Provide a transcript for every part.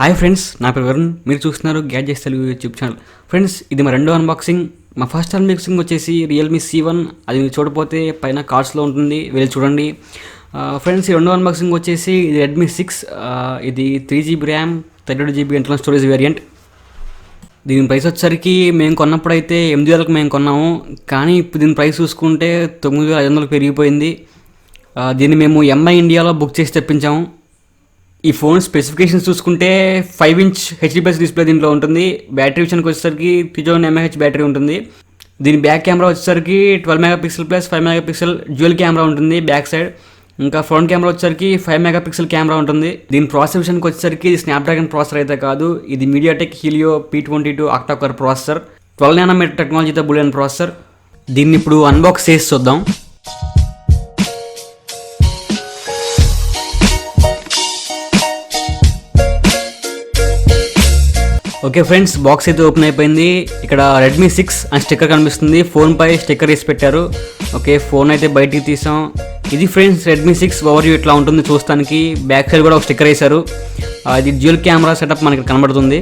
Hi friends నా పేరు వరుణ్. మీరు చూస్తున్నారు gadgets Telugu YouTube channel. Friends ఇది మా రెండో అన్బాక్సింగ్ మా ఫస్ట్ అన్బాక్సింగ్ వచ్చేసి రియల్మీ సి వన్ అది మీరు చూడపోతే పైన కార్డ్స్లో ఉంటుంది. వెళ్ళి చూడండి. ఫ్రెండ్స్ ఈ రెండో అన్బాక్సింగ్ వచ్చేసి ఇది రెడ్మీ సిక్స్ ఇది three GB RAM thirty GB internal storage variant దీని ప్రైస్ వచ్చేసరికి మేము కొన్నప్పుడు అయితే ఎనిమిది వేలకు మేము కొన్నాము. కానీ ఇప్పుడు దీని ప్రైస్ చూసుకుంటే తొమ్మిది వేల ఐదు వందలకు పెరిగిపోయింది. దీన్ని మేము ఎంఐ ఇండియాలో బుక్ చేసి తెప్పించాము. ఈ ఫోన్ స్పెసిఫికేషన్స్ చూసుకుంటే five inch HD plus display దీంట్లో ఉంటుంది. బ్యాటరీ విషయానికి వచ్చేసరికి త్రీ థౌసండ్ ఎంఏహెచ్ బ్యాటరీ ఉంటుంది. దీని బ్యాక్ కెమెరా వచ్చేసరికి twelve mega pixel plus five mega pixel dual camera ఉంటుంది బ్యాక్ సైడ్ ఇంకా ఫ్రంట్ కెమెరా వచ్చేసరికి ఫైవ్ మెగా పిక్సెల్ కెమెరా ఉంటుంది. దీని ప్రాసెస్ విషయానికి వచ్చేసరికి ఇది స్నాప్డ్రాగన్ ప్రాసెసర్ అయితే కాదు. ఇది MediaTek Helio P twenty two octacore processor twelve nanometer టెక్నాలజీతో బులియన్ ప్రాసెసర్ దీన్ని ఇప్పుడు అన్బాక్స్ చేసి చూద్దాం. ఓకే ఫ్రెండ్స్ బాక్స్ అయితే ఓపెన్ అయిపోయింది. ఇక్కడ రెడ్మీ సిక్స్ అని స్టిక్కర్ కనిపిస్తుంది. ఫోన్ పై స్టిక్కర్ వేసి పెట్టారు. ఓకే ఫోన్ అయితే బయటికి తీసాం. ఇది friends Redmi six overview ఇట్లా ఉంటుంది చూస్తానికి. బ్యాక్ సైడ్ కూడా ఒక స్టిక్కర్ వేశారు. అది ఇది డ్యూల్ కెమెరా సెటప్ మనకి కనబడుతుంది.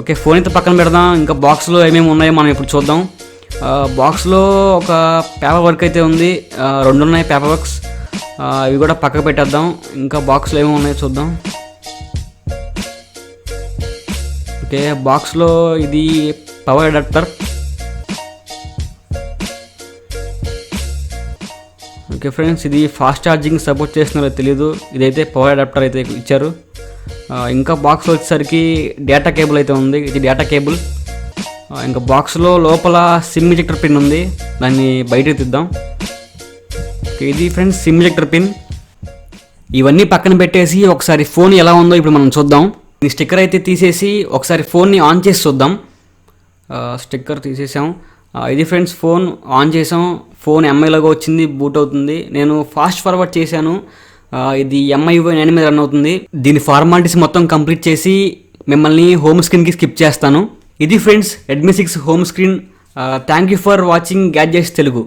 ఓకే ఫోన్ అయితే పక్కన పెడదాం. ఇంకా బాక్స్లో ఏమేమి ఉన్నాయో మనం ఇప్పుడు చూద్దాం. బాక్స్లో ఒక పేపర్ వర్క్ అయితే ఉంది. రెండు ఉన్నాయి పేపర్ వర్క్స్ అవి ఇవి కూడా పక్కకు పెట్టేద్దాం. ఇంకా బాక్స్లో ఏమేమి ఉన్నాయో చూద్దాం. ఓకే బాక్స్లో ఇది పవర్ అడాప్టర్. ఓకే ఫ్రెండ్స్ ఇది ఫాస్ట్ ఛార్జింగ్ సపోర్ట్ చేస్తున్నారో తెలియదు ఇదైతే పవర్ అడాప్టర్ అయితే ఇచ్చారు. ఇంకా బాక్స్ వచ్చేసరికి డేటా కేబుల్ అయితే ఉంది. ఇది డేటా కేబుల్. ఇంకా బాక్స్లో లోపల సిమ్ ఇంజెక్టర్ పిన్ ఉంది. దాన్ని బయటకు తీద్దాం. ఓకే, ఇది ఫ్రెండ్స్ సిమ్ ఇంజెక్టర్ పిన్ ఇవన్నీ పక్కన పెట్టేసి ఒకసారి ఫోన్ ఎలా ఉందో ఇప్పుడు మనం చూద్దాం. ఈ స్టిక్కర్ అయితే తీసేసి ఒకసారి ఫోన్ని ఆన్ చేసి చూద్దాం. స్టిక్కర్ తీసేసాం. ఇది ఫ్రెండ్స్ ఫోన్ ఆన్ చేసాం. ఫోన్ ఎంఐలాగా వచ్చింది బూట్ అవుతుంది. నేను ఫాస్ట్ ఫార్వర్డ్ చేశాను. ఇది ఎంఐ నైన్ మీద రన్ అవుతుంది. దీని ఫార్మాలిటీస్ మొత్తం కంప్లీట్ చేసి మిమ్మల్ని హోమ్ స్క్రీన్కి స్కిప్ చేస్తాను. ఇది friends Redmi six home screen thank you for watching gadgets Telugu